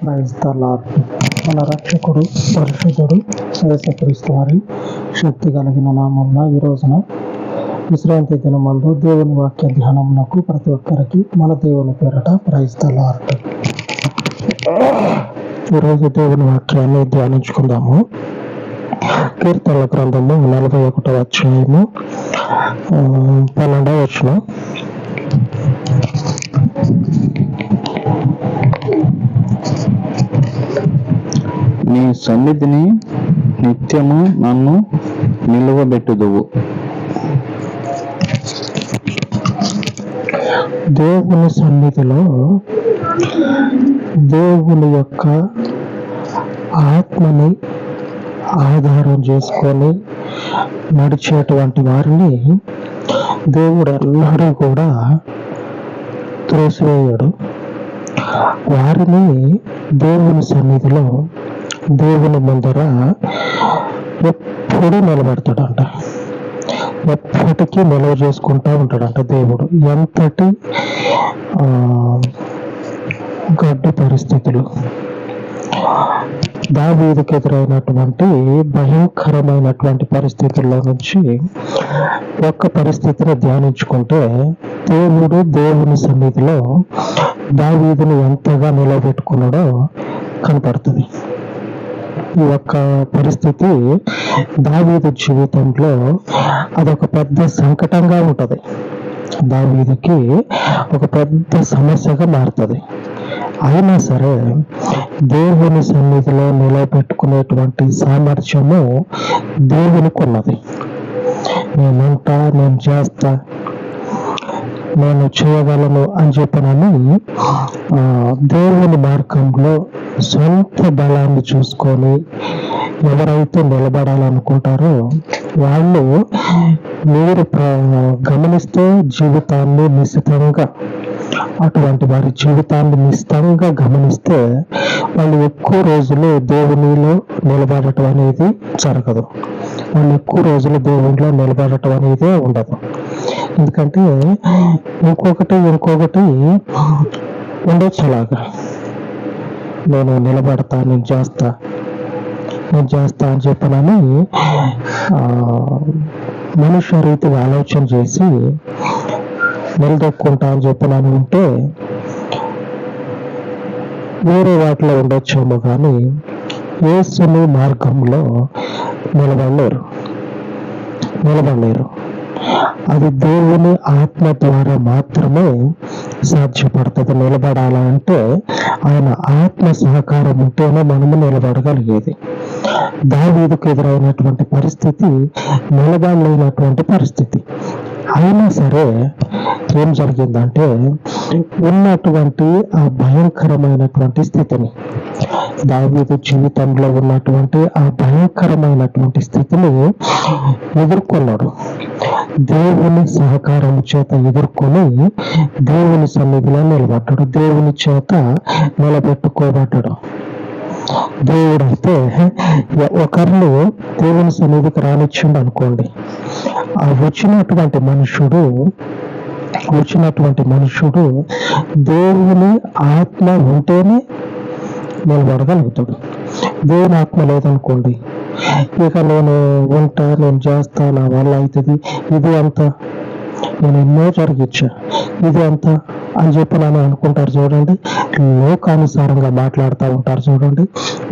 Praise the lord. మన రక్షకుడు పరిశుద్ధుడు యేసుక్రీస్తు వారి శక్తి కలిగిన నామమున ఈ రోజున విశ్రాంతి దినమందు దేవుని వాక్య ధ్యానమునకు ప్రతి ఒక్కరికి మన దేవుని పేరట ప్రైజ్ ద లార్డ్. ఈరోజు దేవుని వాక్యాన్ని ధ్యానించుకుందాము. కీర్తనల గ్రంథము నలభై ఒకటవ అధ్యాయము పన్నెండవ వచ్చిన నీ సన్నిధిని నిత్యము నన్ను నిలువబెట్టుదువు. దేవుని సన్నిధిలో దేవుని యొక్క ఆత్మని ఆధారం చేసుకొని నడిచేటువంటి వారిని దేవుడు ఎన్నడూ కూడా త్రోసివేయడు. వారిని దేవుని సన్నిధిలో దేవుని ముందర ఎప్పుడూ నిలబెడతాడంట? ఎప్పటికీ నిలవ చేసుకుంటా ఉంటాడంట దేవుడు. ఎంతటి ఆ, గడ్డు పరిస్థితులు. దావీదికి ఎదురైనటువంటి భయంకరమైనటువంటి పరిస్థితుల్లో నుంచి ఒక్క పరిస్థితిని ధ్యానించుకుంటే దేవుడు దేవుని సన్నిధిలో దావీదుని ఎంతగా నిలబెట్టుకున్నాడో కనపడుతుంది. యొక్క పరిస్థితి దావీదు జీవితంలో అదొక పెద్ద సంకటంగా ఉంటుంది. దావీదుకి ఒక పెద్ద సమస్యగా మారుతుంది. అయినా సరే దేవుని సన్నిధిలో నిలబెట్టుకునేటువంటి సామర్థ్యము దేవునికి ఉన్నది నేనంటా నేను చేస్తా నేను చేయగలను అని చెప్పనని దేవుని మార్గంలో సొంత బలాన్ని చూసుకొని ఎవరైతే నిలబడాలనుకుంటారో వాళ్ళు మీరు గమనిస్తే జీవితాన్ని నిశ్చితంగా అటువంటి వారి జీవితాన్ని నిశ్చితంగా గమనిస్తే వాళ్ళు ఎక్కువ రోజులు దేవునిలో నిలబడటం అనేది జరగదు. వాళ్ళు ఎక్కువ రోజులు దేవునిలో నిలబడటం అనేది ఉండదు. ఎందుకంటే ఇంకొకటి ఇంకొకటి ఉండొచ్చు అలాగా నేను నిలబడతా నేను చేస్తా నేను చేస్తా అని చెప్పనని ఆ, మనుష్య రీతిగా ఆలోచన చేసి నిలదొక్కుంటా అని చెప్పనని ఉంటే వేరే వాటిలో ఉండొచ్చేమో కానీ ఏసుని మార్గంలో నిలబడలేరు. నిలబడలేరు. అది దేవుని ఆత్మ ద్వారా మాత్రమే సాధ్యపడుతుంది. నిలబడాలంటే ఆయన ఆత్మ సహకారం ఉంటేనే మనము నిలబడగలిగేది. దావీదుకు ఎదురైనటువంటి పరిస్థితి నిలబడలేనటువంటి పరిస్థితి. అయినా సరే ఏం జరిగిందంటే ఉన్నటువంటి ఆ భయంకరమైనటువంటి స్థితిని దావీదు జీవితంలో ఉన్నటువంటి ఆ భయంకరమైనటువంటి స్థితిని ఎదుర్కొన్నాడు. దేవుని సహకారం చేత ఎదుర్కొని దేవుని సన్నిధిలో నిలబడ్డాడు. దేవుని చేత నిలబెట్టుకోబడ్డాడు. దేవుడైతే ఒకరిని దేవుని సన్నిధికి రానిచ్చిండు అనుకోండి. ఆ వచ్చినటువంటి మనుషుడు వచ్చినటువంటి మనుషుడు దేవుని ఆత్మ ఉంటేనే నిలబడగలుగుతాడు. దేవుని ఆత్మ లేదనుకోండి ఇక నేను ఉంటా నేను చేస్తా నా వల్ల అవుతుంది. ఇది అంతా నేను ఎన్నో జరిగించా ఇది అంత అని చెప్పి నన్ను అనుకుంటారు చూడండి. లోకానుసారంగా మాట్లాడుతూ ఉంటారు చూడండి.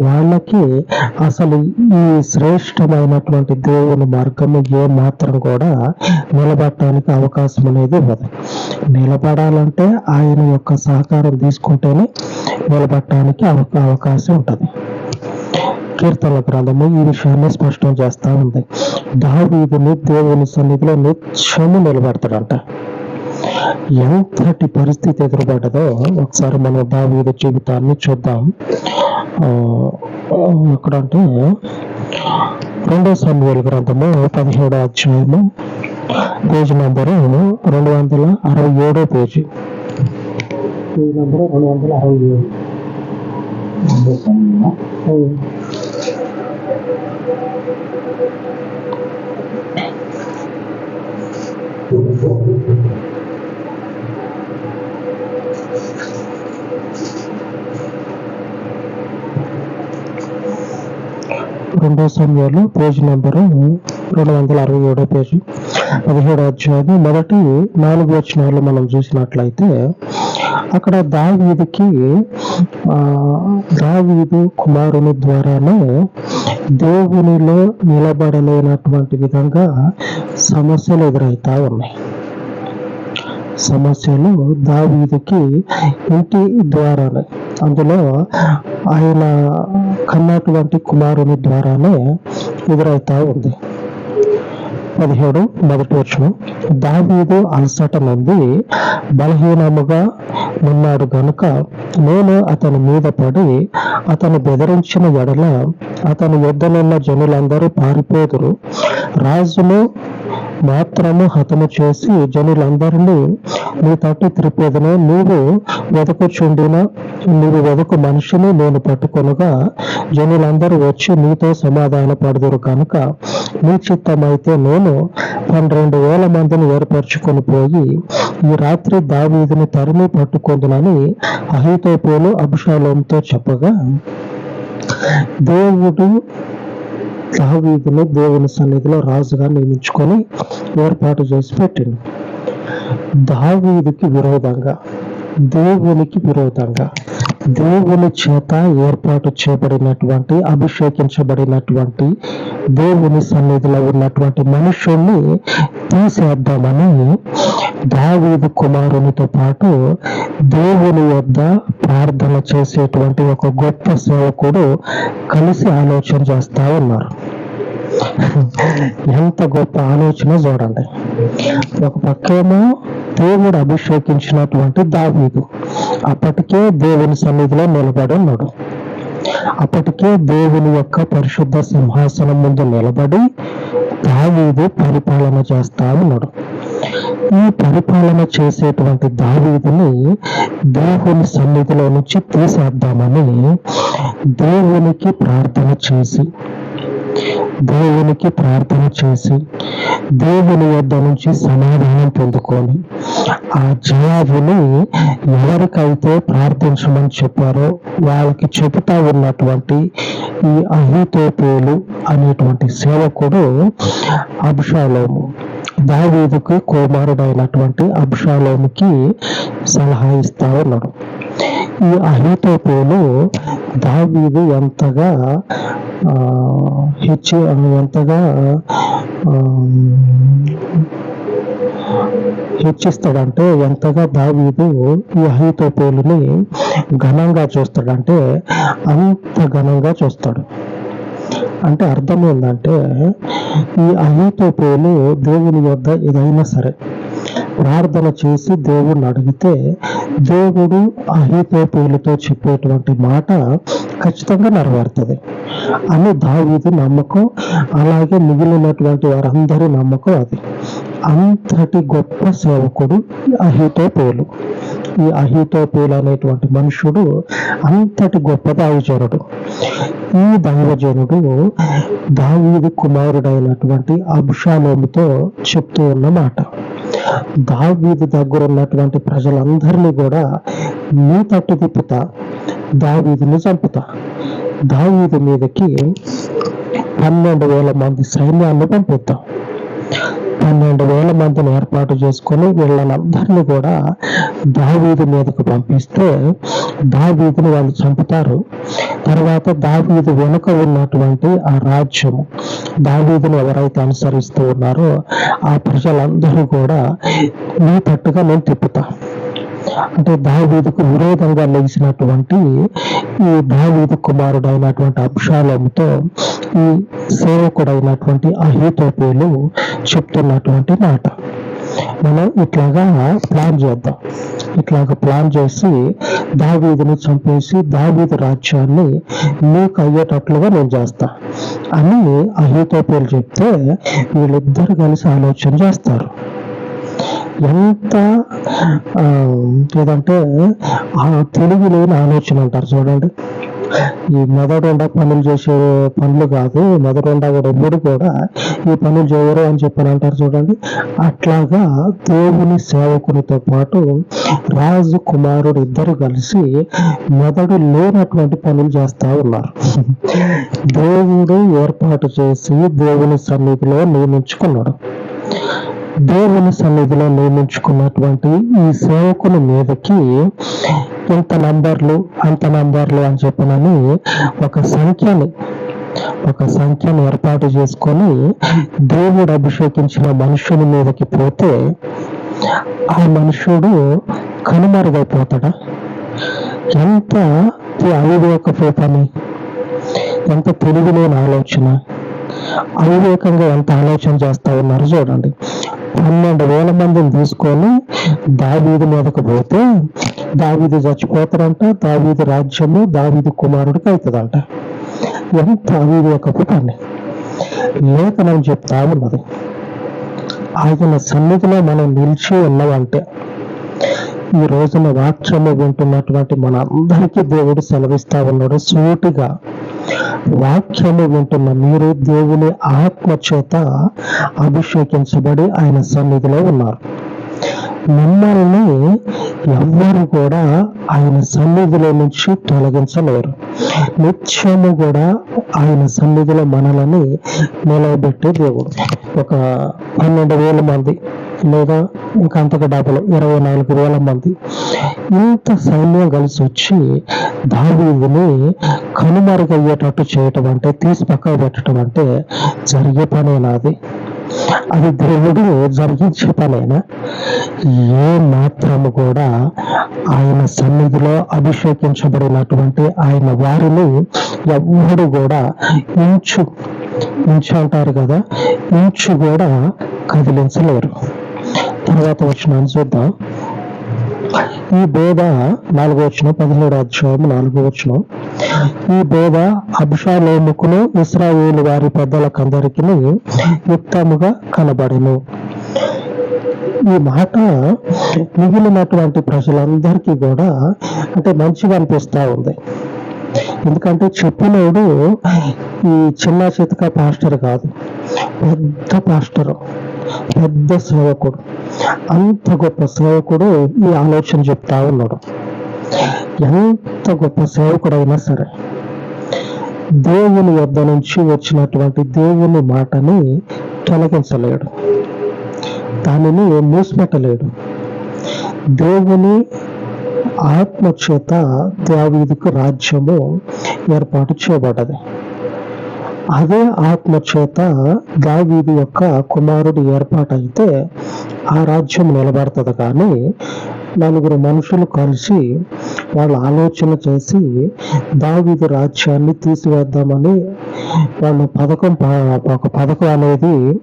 వాళ్ళకి అసలు ఈ శ్రేష్టమైనటువంటి దేవుని మార్గము ఏ మాత్రం కూడా నిలబడటానికి అవకాశం అనేది ఇవ్వదు నిలబడాలంటే ఆయన యొక్క సహకారం తీసుకుంటేనే నిలబడటానికి అవకాశం ఉంటుంది. కీర్తన గ్రంథము ఈ విషయాన్ని స్పష్టం చేస్తా ఉంది. దావీదుని దేవుని సన్నిధిలో నిత్యము నిలబెడతాడంట. ఎంతటి పరిస్థితి ఎదురుపడ్డదో ఒకసారి మనం దావీదు జీవితాన్ని చూద్దాం. ఆ, ఎక్కడ అంటే రెండో సమయాల గ్రంథము పదిహేడో అధ్యాయము పేజీ నంబరు రెండు వందల అరవై ఏడో పేజీ. పేజీ నంబరు రెండు వందల అరవై ఏడు. fruitful. రెండో సమయాలు పేజ్ నెంబరు రెండు వందల అరవై ఏడో పేజీ పదిహేడో అధ్యాయం మొదటి నాలుగు వచనాలు మనం చూసినట్లయితే అక్కడ దావీదికి దావీదు కుమారుని ద్వారానే దేవునిలో నిలబడలేనటువంటి విధంగా సమస్యలు ఎదురవుతా ఉన్నాయి. సమస్యలు దావీదుకి ఇంటి ద్వారానే అందులో ఆయన కన్నటువంటి కుమారుని ద్వారానే ఎదురవుతా ఉంది. పదిహేడు మొదటి వచ్చిన దావీదు అలసట నుండి బలహీనముగా ఉన్నాడు గనుక నేను అతని మీద పడి అతను బెదిరించిన ఎడల అతని యుద్ధనున్న జనులందరూ పారిపోదురు. రాజును మాత్రము హతము చేసి జనులందరినీ నీ తట్టు త్రిపేదను. నీవు వెదకుచుండిన నీవు వెదకు మనిషిని నేను పట్టుకొనగా జనులందరూ వచ్చి నీతో సమాధాన పడదురు కనుక. నీ చిత్తమైతే నేను పన్నెండు వేల మందిని ఏర్పరచుకొని పోయి ఈ రాత్రి దావీదిని తరిమి పట్టుకొందునని అహితోపోలు అభిషాలంతో చెప్పగా దేవుడు దావీదును దేవుని సన్నిధిలో రాజుగా నియమించుకొని ఏర్పాటు చేసి పెట్టింది దావీదికి విరోధంగా దేవునికి విరోధంగా దేవుని చేత ఏర్పాటు చేయబడినటువంటి అభిషేకించబడినటువంటి దేవుని సన్నిధిలో ఉన్నటువంటి మనుషుల్ని తీసేద్దామని దావీదు కుమారునితో పాటు దేవుని వద్ద ప్రార్థన చేసేటువంటి ఒక గొప్ప సేవకుడు కలిసి ఆలోచన చేస్తా ఉన్నారు. ఎంత గొప్ప ఆలోచన చూడండి. ఒక పక్కేమో దేవుడు అభిషేకించినటువంటి దావీదు. అప్పటికే దేవుని సన్నిధిలో నిలబడి ఉన్నాడు. అప్పటికే దేవుని యొక్క పరిశుద్ధ సింహాసనం ముందు నిలబడి దావీదు పరిపాలన చేస్తా ఉన్నాడు. ఈ పరిపాలన చేసేటువంటి దావీదిని దేవుని సన్నిధిలో నుంచి తీసేద్దామని దేవునికి ప్రార్థన చేసి దేవునికి ప్రార్థన చేసి దేవుని వద్ద నుంచి సమాధానం పొందుకొని ఆ జవాబుని ఎవరికైతే ప్రార్థించమని చెప్పారో వాళ్ళకి చెబుతా ఉన్నటువంటి ఈ అహితోపేలు అనేటువంటి సేవకుడు అభిషాలోము దావీదుకు కుమారుడైనటువంటి అబ్షాలోనికి సలహా ఇస్తా ఉన్నాడు. ఈ అహితోపేలు దావీదు ఎంతగా ఆ, హెచ్చి ఎంతగా హెచ్చిస్తాడంటే ఎంతగా దావీదు ఈ అహితోపేలుని ఘనంగా చూస్తాడంటే అంత ఘనంగా చూస్తాడు. అంటే అర్థం ఏంటంటే ఈ అహితోపేలు దేవుని వద్ద ఏదైనా సరే ప్రార్థన చేసి దేవుణ్ణి అడిగితే దేవుడు అహితోపేలుతో చెప్పేటువంటి మాట ఖచ్చితంగా నెరవేరుతుంది. అని దావీది నమ్మకం అలాగే మిగిలినటువంటి వారందరి నమ్మకం అది. అంతటి గొప్ప సేవకుడు అహితోపేలు. ఈ అహితోపేలు అనేటువంటి మనుషుడు అంతటి గొప్ప దైవజనుడు. ఈ దైవజనుడు దావీదు కుమారుడైనటువంటి అభిషాలోముతో చెప్తూ ఉన్న మాట. దావీదు దగ్గర ఉన్నటువంటి ప్రజలందరినీ కూడా నీ తట్టు తిప్పుతా దావీదుని చంపుతా. దావీదు మీదకి పన్నెండు వేల మంది సైన్యాన్ని పంపిద్దాం. పన్నెండు వేల మందిని ఏర్పాటు చేసుకొని వీళ్ళనందరినీ కూడా దావీదు మీదకు పంపిస్తే దావీదుని వాళ్ళు చంపుతారు. తర్వాత దావీదు వెనుక ఉన్నటువంటి ఆ రాజ్యము దావీదుని ఎవరైతే అనుసరిస్తూ ఉన్నారో ఆ ప్రజలందరూ కూడా నీ తట్టుగా నేను తిప్పుతా. అంటే దావీదుకు విరోధంగా లేచినటువంటి ఈ దావీదు అయినటువంటి అబ్షాలోముతో ఈ సేవకుడైనటువంటి అహితోపేలు చెప్తున్నటువంటి మాట. మనం ఇట్లాగా ప్లాన్ చేద్దాం. ఇట్లాగా ప్లాన్ చేసి దావీదుని చంపేసి దావీదు రాజ్యాన్ని మీకు అయ్యేటట్లుగా నేను చేస్తా అని అహితోపేలు చెప్తే వీళ్ళిద్దరు కలిసి ఆలోచన చేస్తారు. ఎంత ఆ, ఏదంటే ఆ తెలివి లేని ఆలోచన అంటారు చూడండి. ఈ మెదడుండా పనులు చేసే పనులు కాదు మెదడుండా కూడా ఎప్పుడు కూడా ఈ పనులు చేయరు అని చెప్పని అంటారు చూడండి. అట్లాగా దేవుని సేవకునితో పాటు రాజు కుమారుడు ఇద్దరు కలిసి మెదడు లేనటువంటి పనులు చేస్తా ఉన్నారు. దేవుడు ఏర్పాటు చేసి దేవుని సన్నిధిలో నియమించుకున్నాడు. దేవుని సన్నిధిలో నియమించుకున్నటువంటి ఈ సేవకుని మీదకి ఇంత నంబర్లు అంత నంబర్లు అని చెప్పనని ఒక సంఖ్యని ఒక సంఖ్యను ఏర్పాటు చేసుకొని దేవుడు అభిషేకించిన మనుషుని మీదకి పోతే ఆ మనుషుడు కనుమరుగైపోతాడా? ఎంత అవివేకపు పని ఎంత తెలివిలేని ఆలోచన? అవివేకంగా ఎంత ఆలోచన చేస్తా ఉన్నారు చూడండి. పన్నెండు వేల మందిని తీసుకొని దావీదు మీదకు పోతే దావీదు చచ్చిపోతాడంట దావీదు రాజ్యము దావీదు కుమారుడికి అవుతుందంట. ఎంత అవివేకపు పని. లేఖనం చెప్తా ఉన్నది ఆయన సన్నిధిలో మనం నిలిచి ఉన్నామంటే ఈ రోజున వాక్యము వింటున్నటువంటి మన అందరికీ దేవుడు సెలవిస్తా ఉన్నాడు సూటిగా వాక్యము వింటున్న మీరు దేవుని ఆత్మ చేత అభిషేకించబడి ఆయన సన్నిధిలో ఉన్నారు. మిమ్మల్ని ఎవ్వరు కూడా ఆయన సన్నిధిలో నుంచి తొలగించలేరు. నిత్యము కూడా ఆయన సన్నిధిలో మనలని నిలబెట్టే దేవుడు. ఒక పన్నెండు వేల మంది లేదా ఇంకా అంతకు డబ్బులు ఇరవై నాలుగు వేల మంది. ఇంత సైన్యం కలిసి వచ్చి దావీదుని కనుమరుగయ్యేటట్టు చేయటం అంటే తీసి పక్కకు పెట్టడం అంటే జరిగే పనేనా అది దేవుడు జరిగించే పనేనా ఏ మాత్రము కూడా ఆయన సన్నిధిలో అభిషేకించబడినటువంటి ఆయన వారిని ఎవరు కూడా ఇంచు ఇంచు అంటారు కదా ఇంచు కూడా కదిలించలేరు. తర్వాత వచ్చిన చూద్దాం. ఈ బోధ నాలుగో వచ్చిన పదిహేడు అధ్యాయం నాలుగో వచ్చిన ఈ బోధ అభిషాలోముకును ఇస్రాయేలు వారి పెద్దలకందరికి యుక్తముగా కనబడెను. ఈ మాట మిగిలినటువంటి ప్రజలందరికీ కూడా అంటే మంచిగా అనిపిస్తా ఉంది. ఎందుకంటే చెప్పినోడు ఈ చిన్న చితక పాస్టర్ కాదు పెద్ద పాస్టరు. పెద్ద సేవకుడు అంత గొప్ప సేవకుడు ఈ ఆలోచన చెప్తా ఉన్నాడు. ఎంత గొప్ప సేవకుడైనా సరే దేవుని వద్ద నుంచి వచ్చినటువంటి దేవుని మాటని తొలగించలేడు. దానిని మూసిపెట్టలేడు. దేవుని ఆత్మ చేత దావీదుకు రాజ్యము ఏర్పాటు చేయబడ్డది. అదే ఆత్మ చేత దావీది యొక్క కుమారుడు ఏర్పాటైతే ఆ రాజ్యం నిలబడుతుంది. కానీ నలుగురు మనుషులు కలిసి వాళ్ళు ఆలోచన చేసి దావీదు రాజ్యాన్ని తీసివేద్దామని వాళ్ళు పథకం ఒక పథకం అనేది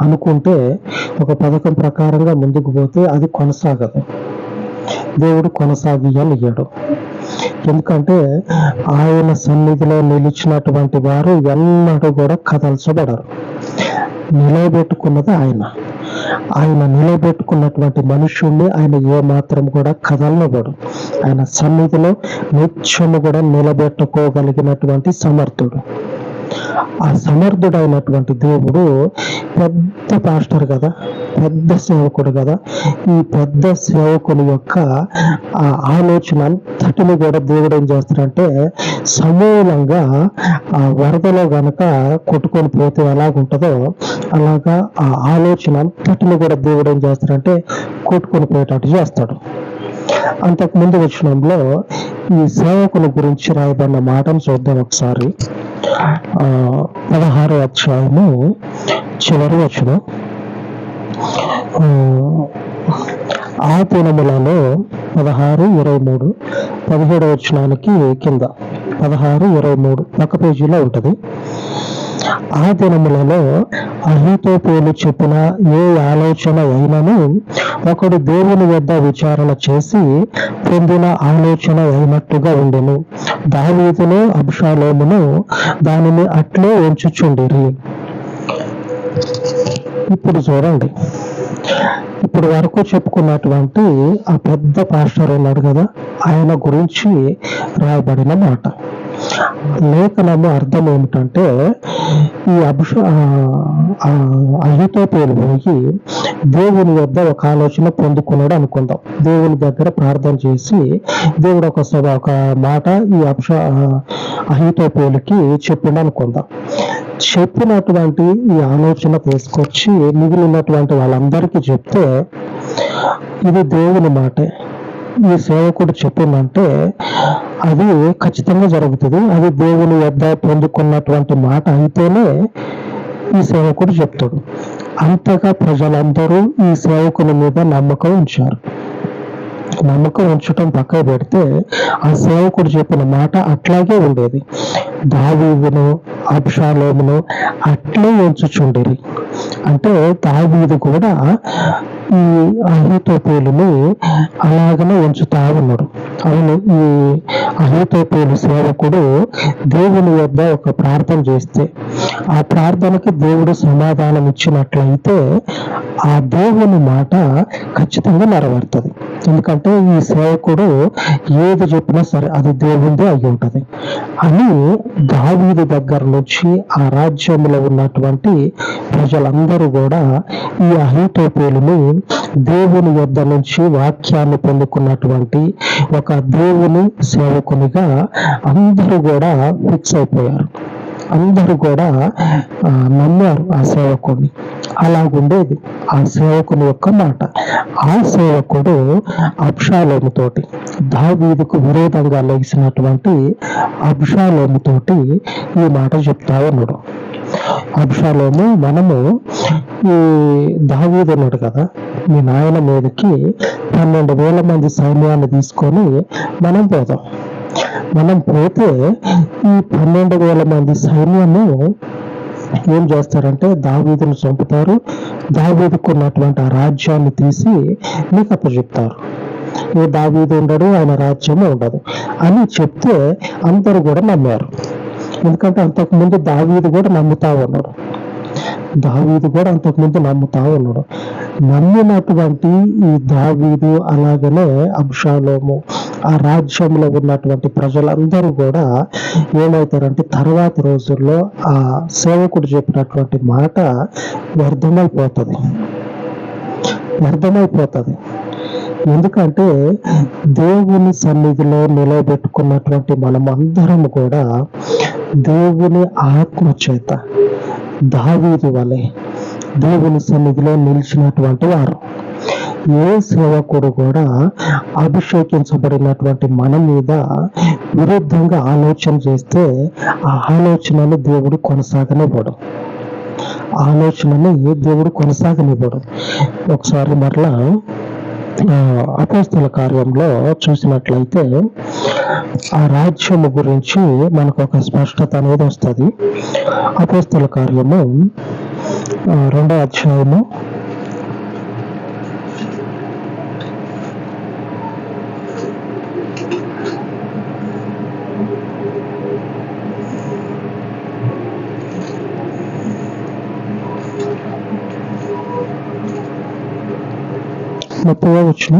అనుకుంటే ఒక పథకం ప్రకారంగా ముందుకు పోతే అది కొనసాగదు. దేవుడు కొనసాగియనియ్యాడు ఎందుకంటే ఆయన సన్నిధిలో నిలిచినటువంటి వారు ఎన్నడూ కూడా కదల్చబడరు. నిలబెట్టుకున్నది ఆయన. ఆయన నిలబెట్టుకున్నటువంటి మనుషుణ్ణి ఆయన ఏ మాత్రం కూడా కదలనబడు ఆయన సన్నిధిలో నిత్యము కూడా నిలబెట్టుకోగలిగినటువంటి సమర్థుడు. ఆ సమర్థుడైనటువంటి దేవుడు పెద్ద పాస్టర్ కదా పెద్ద సేవకుడు కదా. ఈ పెద్ద సేవకుని యొక్క ఆ ఆలోచన అంతటిని కూడా దేవుడు ఏం చేస్తారంటే సమూలంగా ఆ వరదలో గనక కొట్టుకొని పోతే ఎలాగుంటుందో అలాగా ఆ ఆలోచన అంతటిని కూడా దేవుడు ఏం చేస్తారంటే కొట్టుకొని పోయేటట్టు చేస్తాడు. అంతకు ముందు వచ్చినంలో ఈ సేవకుని గురించి రాయబడిన మాటను చూద్దాం ఒకసారి. పదహారో అధ్యాయము చివరి వచ్చిన ఆ, దినములలో పదహారు ఇరవై మూడు పదిహేడు వచ్చినానికి కింద. పదహారు ఇరవై మూడు పక్క పేజీలో ఉంటుంది. ఆ దినములలో అహితోపేలు చెప్పిన ఏ ఆలోచన అయినను ఒకడు దేవుని వద్ద విచారణ చేసి పొందిన ఆలోచన అయినట్టుగా ఉండెను. దావీదును అబ్షాలోమును దానిని అట్లే ఉంచుచుండిరి. ఇప్పుడు చూడండి. ఇప్పుడు వరకు చెప్పుకున్నటువంటి ఆ పెద్ద పాస్టర్ ఉన్నాడు కదా ఆయన గురించి రాయబడిన మాట. లేఖనము అర్థం ఏమిటంటే ఈ అభిష అహితోపేలు పోయి దేవుని వద్ద ఒక ఆలోచన పొందుకున్నాడు అనుకుందాం. దేవుని దగ్గర ప్రార్థన చేసి దేవుడు ఒక సభ ఒక మాట ఈ అభిష అహితోపేలుకి చెప్పిండు అనుకుందాం. చెప్పినటువంటి ఈ ఆలోచన తీసుకొచ్చి మిగిలినటువంటి వాళ్ళందరికీ చెప్తే ఇది దేవుని మాటే. ఈ సేవకుడు చెప్పిందంటే అది ఖచ్చితంగా జరుగుతుంది. అది దేవుని వద్ద పొందుకున్నటువంటి మాట అయితేనే ఈ సేవకుడు చెప్తాడు. అంతగా ప్రజలందరూ ఈ సేవకుని మీద నమ్మకం ఉంచారు. నమ్మకం ఉంచటం పక్కన పెడితే ఆ సేవకుడు చెప్పిన మాట అట్లాగే ఉండేది. దావీదును అప్షాలోమును అట్లే ఉంచుచుండేది అంటే దావీదు కూడా ఈ అహితోపేలుని అలాగనే ఉంచుతా ఉన్నాడు. అవును ఈ అహితోపేలు సేవకుడు దేవుని వద్ద ఒక ప్రార్థన చేస్తే ఆ ప్రార్థనకి దేవుడు సమాధానం ఇచ్చినట్లయితే ఆ దేవుని మాట ఖచ్చితంగా నెరవేరుతుంది. ఎందుకంటే ఈ సేవకుడు ఏది చెప్పినా సరే అది దేవుందే అయి ఉంటుంది. అని దావీదు దగ్గర నుంచి ఆ రాజ్యంలో ఉన్నటువంటి ప్రజలందరూ కూడా ఈ అహితోపేలుని దేవుని యొద్ద నుంచి వాక్యాన్ని పొందుకున్నటువంటి ఒక దేవుని సేవకునిగా అందరూ కూడా ఫిక్స్ అయిపోయారు. అందరూ కూడా నమ్మారు ఆ సేవకుడిని. అలాగుండేది ఆ సేవకుని యొక్క మాట. ఆ సేవకుడు అబ్షాలోము తోటి దావీదుకు విరోధంగా లేచినటువంటి అబ్షాలోము తోటి ఈ మాట చెప్తా ఉన్నాడు. అబ్షాలోము మనము ఈ దావీదు ఉన్నాడు కదా మీ నాయన మీదకి పన్నెండు వేల మంది సైన్యాన్ని తీసుకొని మనం పోదాం. మనం పోతే ఈ పన్నెండు వేల మంది సైన్యము ఏం చేస్తారంటే దావీదును చంపుతారు. దావీదుకు ఉన్నటువంటి ఆ రాజ్యాన్ని తీసి మీకు అప్పచెప్తారు ఏ దావీదు ఉండడు ఆయన రాజ్యము ఉండదు అని చెప్తే అందరూ కూడా నమ్మారు. ఎందుకంటే అంతకుముందు దావీదు కూడా నమ్ముతా ఉన్నాడు. దావీదు కూడా అంతకుముందు నమ్ముతా ఉన్నాడు. నమ్మినటువంటి ఈ దావీదు అలాగనే అబ్షాలోము ఆ రాజ్యంలో ఉన్నటువంటి ప్రజలందరూ కూడా ఏమవుతారంటే తర్వాత రోజుల్లో ఆ సేవకుడు చెప్పినటువంటి మాట వ్యర్థమైపోతుంది. వ్యర్థమైపోతుంది. ఎందుకంటే దేవుని సన్నిధిలో నిలబెట్టుకున్నటువంటి మనం అందరం కూడా దేవుని ఆత్మ చేత దావీదు వలె దేవుని సన్నిధిలో నిలిచినటువంటి వారు. ఏ సేవకుడు కూడా అభిషేకించబడినటువంటి మన మీద విరుద్ధంగా ఆలోచన చేస్తే ఆ ఆలోచనను దేవుడు కొనసాగనివ్వడు. ఆలోచనని దేవుడు కొనసాగనివ్వడు. ఒకసారి మరలా ఆ, కార్యంలో చూసినట్లయితే ఆ రాజ్యము గురించి మనకు ఒక స్పష్టత అనేది వస్తుంది. అపోస్తల కార్యము రెండో అధ్యాయము ముప్పై వచ్చిన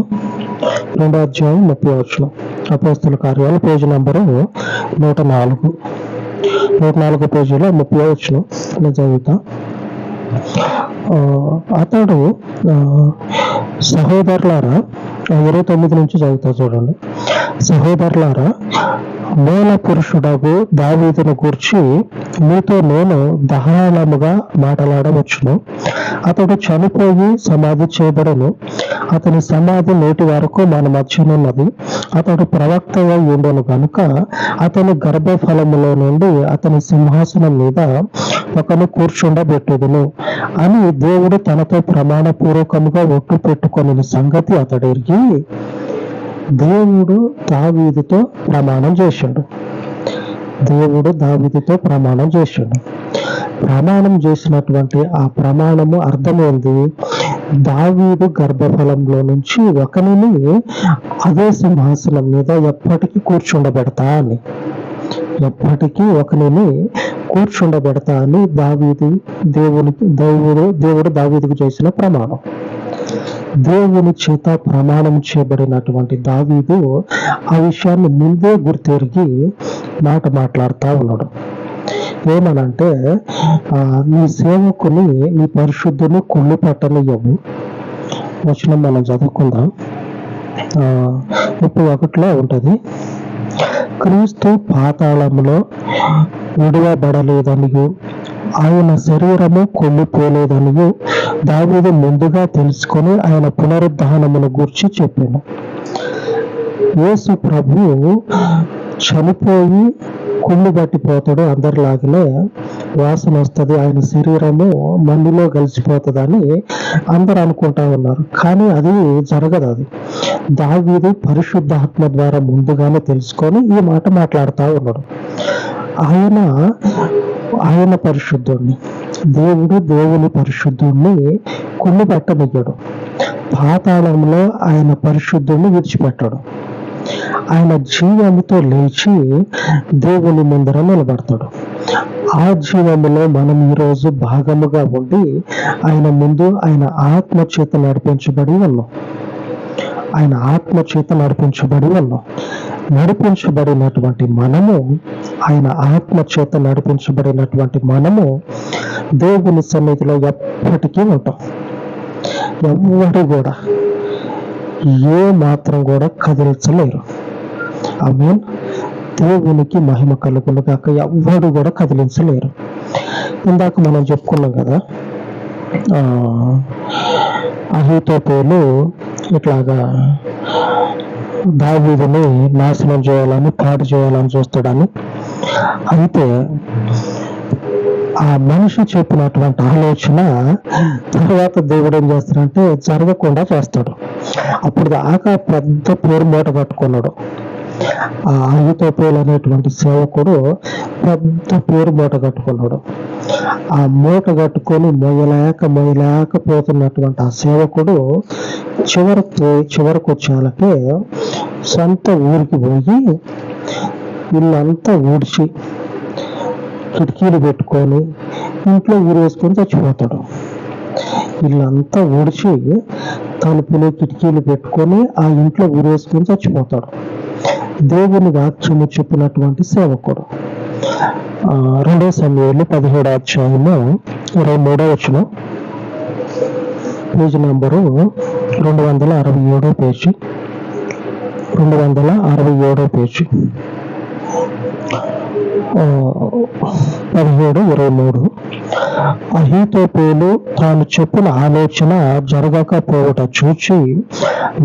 రెండో అధ్యాయం ముప్పై వచ్చిన అపోస్తుల కార్యాలు పేజీ నంబరు నూట నాలుగు. నూట నాలుగు పేజీలో ముప్పై వచ్చిన నిజాయిత ఆ, అతడు ఆ, సహోదరులారా ఇరవై తొమ్మిది నుంచి చదువుతా చూడండి. సహోదరులారా మూల పురుషుడగు దావీదును గూర్చి మీతో నేను ధారాళముగా మాట్లాడవచ్చును. అతడు చనిపోయి సమాధి చేయబడను. అతని సమాధి నేటి వరకు మన మధ్యనున్నది. అతడు ప్రవక్త ఉండను కనుక అతని గర్భఫలములో నుండి అతని సింహాసనం మీద ఒకను కూర్చుండబెట్టుదును అని దేవుడు తనతో ప్రమాణపూర్వకముగా ఒట్టు పెట్టుకొని సంగతి అతడికి దేవుడు దావీదుతో ప్రమాణం చేసిండు. దేవుడు దావీదుతో ప్రమాణం చేసిండు. ప్రమాణం చేసినటువంటి ఆ ప్రమాణము అర్థమైంది దావీదు గర్భఫలంలో నుంచి ఒకనిని అదే సింహాసనం మీద ఎప్పటికీ కూర్చుండబెడతా అని. ఎప్పటికీ ఒకనిని కూర్చుండబెడతా అని దావీదు దేవునికి దేవుడు దేవుడు దావీదుకు చేసిన ప్రమాణం. దేవుని చేత ప్రమాణం చేయబడినటువంటి దావీదు ఆ విషయాన్ని ముందే గుర్తెరిగి మాట మాట్లాడుతూ ఉన్నాడు. ఏమనంటే నీ సేవకుని నీ పరిశుద్ధుని కొల్లు పట్టనియవు వచనం మనం చదువుకుందాం. ఆ, ముప్పై ఒకటిలో ఉంటుంది క్రీస్తు పాతాళంలో విడవబడలేదనియు ఆయన శరీరము కొల్లిపోలేదనియు దావీదు ముందుగా తెలుసుకొని ఆయన పునరుద్ధానమును గూర్చి చెప్పాను. యేసు ప్రభు చనిపోయి కుళ్ళు పట్టిపోతాడు అందరిలాగనే వాసన వస్తుంది ఆయన శరీరము మందిలో కలిసిపోతుందని అందరు అనుకుంటా ఉన్నారు. కానీ అది జరగదు అది. దావీదు పరిశుద్ధాత్మ ద్వారా ముందుగానే తెలుసుకొని ఈ మాట మాట్లాడుతూ ఉన్నాడు. ఆయన ఆయన పరిశుద్ధుణ్ణి. దేవుడు దేవుని పరిశుద్ధుణ్ణి కుళ్ళు పెట్టనియ్యడు పాతాళంలో ఆయన పరిశుద్ధుణ్ణి విడిచిపెట్టాడు. ఆయన జీవముతో లేచి దేవుని ముందర నిలబడతాడు. ఆ జీవములో మనం ఈరోజు భాగముగా ఉండి ఆయన ముందు ఆయన ఆత్మ చేత నడిపించబడి ఉన్నాం. ఆయన ఆత్మ చేత నడిపించబడి ఉన్నాం. నడిపించబడినటువంటి మనము ఆయన ఆత్మ చేత నడిపించబడినటువంటి మనము దేవుని సన్నిధిలో ఎప్పటికీ ఉంటాం. ఎవ్వరు కూడా ఏ మాత్రం కూడా కదిలించలేరు. ఐ మీన్ దేవునికి మహిమ కలుగును కాక ఎవ్వరు కూడా కదిలించలేరు. ఇందాక మనం చెప్పుకున్నాం కదా ఆ, అహీతోపేలు ఇట్లాగా దావీదుని నాశనం చేయాలని పాటు చేయాలని చూస్తాడని. అయితే ఆ మనిషి చెప్పినటువంటి ఆలోచన తర్వాత దేవుడు ఏం చేస్తాడంటే జరగకుండా చేస్తాడు. అప్పుడు దాకా పెద్ద పేరు మూట పట్టుకున్నాడు. ఆ ఆయుతోపేలు అనేటువంటి సేవకుడు పెద్ద పేరు మూట కట్టుకున్నాడు. ఆ మూట కట్టుకొని మొయ్యలేక పోతున్నటువంటి ఆ సేవకుడు చివరికి చివరికి వచ్చేలకే సొంత ఊరికి పోయి ఇల్లంతా ఊడ్చి కిటికీలు పెట్టుకొని ఇంట్లో ఊరేసుకొని చచ్చిపోతాడు. ఇల్లంతా ఊడ్చి తలుపులు కిటికీలు పెట్టుకొని ఆ ఇంట్లో ఊరేసుకొని చచ్చిపోతాడు. దేవుని వాక్యము చెప్పినటువంటి సేవకుడు. ఆ, రెండో సమయంలో పదిహేడు అధ్యాయంలో ఇరవై మూడో వచ్చిన పేజీ నంబరు రెండు వందల అరవై ఏడో పేజీ. రెండు వందల అరవై ఏడో పేజీ. పదిహేడు ఇరవై మూడు. అహీతోపేలు తాను చెప్పిన ఆలోచన జరగకపోవట చూచి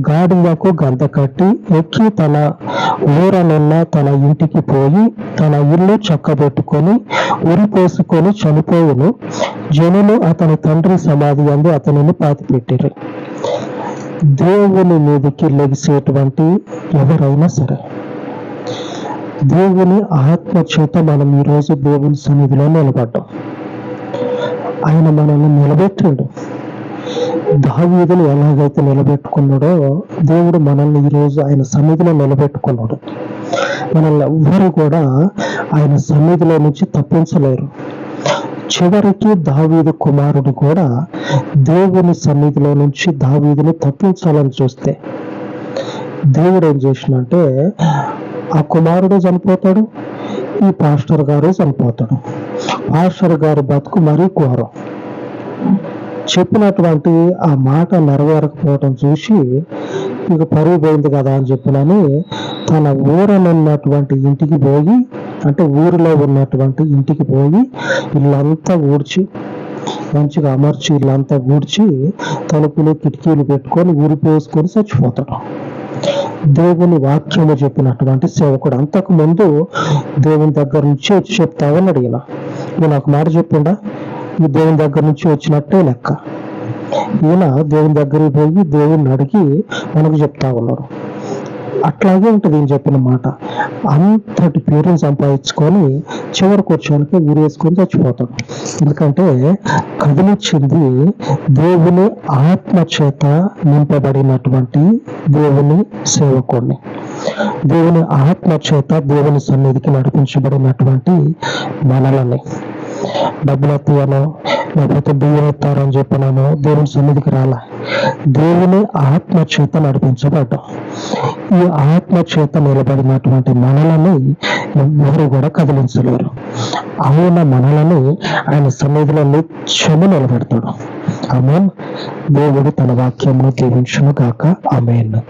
గాడిదకు గంత కట్టి ఎక్కి తన ఊరనున్న తన ఇంటికి పోయి తన ఇల్లు చక్కబెట్టుకొని ఉరి పోసుకొని చనిపోవును. జనులు అతని తండ్రి సమాధి అందు అతనిని పాతిపెట్టిరు. దేవుని మీదకి లెగిసేటువంటి ఎవరైనా సరే దేవుని ఆత్మ చేత మనం ఈరోజు దేవుని సన్నిధిలో నిలబడ్డాం. ఆయన మనల్ని నిలబెట్టాడు. దావీదులు ఎలాగైతే నిలబెట్టుకున్నాడో దేవుడు మనల్ని ఈరోజు ఆయన సన్నిధిలో నిలబెట్టుకున్నాడు. మనల్ని ఎవ్వరూ కూడా ఆయన సన్నిధిలో నుంచి తప్పించలేరు. చివరికి దావీదు కుమారుడు కూడా దేవుని సన్నిధిలో నుంచి దావీదుని తప్పించాలని చూస్తే దేవుడు ఏం చేసినంటే ఆ కుమారుడు చనిపోతాడు ఈ పాస్టర్ గారు చనిపోతాడు. పాస్టర్ గారు బతుకు మరీ ఘోరం. చెప్పినటువంటి ఆ మాట నెరవేరకపోవటం చూసి ఇక పరువు పోయింది కదా అని చెప్పినని తన ఊరనున్నటువంటి ఇంటికి పోయి అంటే ఊరిలో ఉన్నటువంటి ఇంటికి పోయి ఇల్లంతా ఊడ్చి మంచిగా అమర్చి ఇల్లంతా ఊడ్చి తలుపులు కిటికీలు పెట్టుకొని ఊరిపోసుకొని చచ్చిపోతాడు. దేవుని వాక్యము చెప్పినటువంటి సేవకుడు. అంతకు ముందు దేవుని దగ్గర నుంచి వచ్చి చెప్తా ఉన్నాడు ఈయన. ఈయన ఒక మాట చెప్పిండా? ఈ దేవుని దగ్గర నుంచి వచ్చినట్టే లెక్క. ఈయన దేవుని దగ్గరికి పోయి దేవుని అడిగి మనకు చెప్తా ఉన్నాడు. అట్లాగే ఉంటుంది ఈయన చెప్పిన మాట. అంతటి పేరును సంపాదించుకొని చివరికి కూర్చోనికి ఊరేసుకొని చచ్చిపోతాడు. ఎందుకంటే కదిలిచ్చింది దేవుని ఆత్మ చేత నింపబడినటువంటి దేవుని సేవకుడిని దేవుని ఆత్మ చేత దేవుని సన్నిధికి నడిపించబడినటువంటి మనలని. డబ్బులు ఎత్తాను లేకపోతే బియ్యం ఎత్తారని చెప్పినాను దేవుని సన్నిధికి రాలా. దేవుని ఆత్మ చేత నడిపించబడ్డం. ఈ ఆత్మ చేత నిలబడినటువంటి మనలని ఎవరు కూడా కదిలించలేరు. ఆయన మనలని ఆయన సన్నిధిలో నిత్యము నిలబెడతాడు. ఆమె దేవుడు తన వాక్యమును దీవించును గాక. ఆమెను.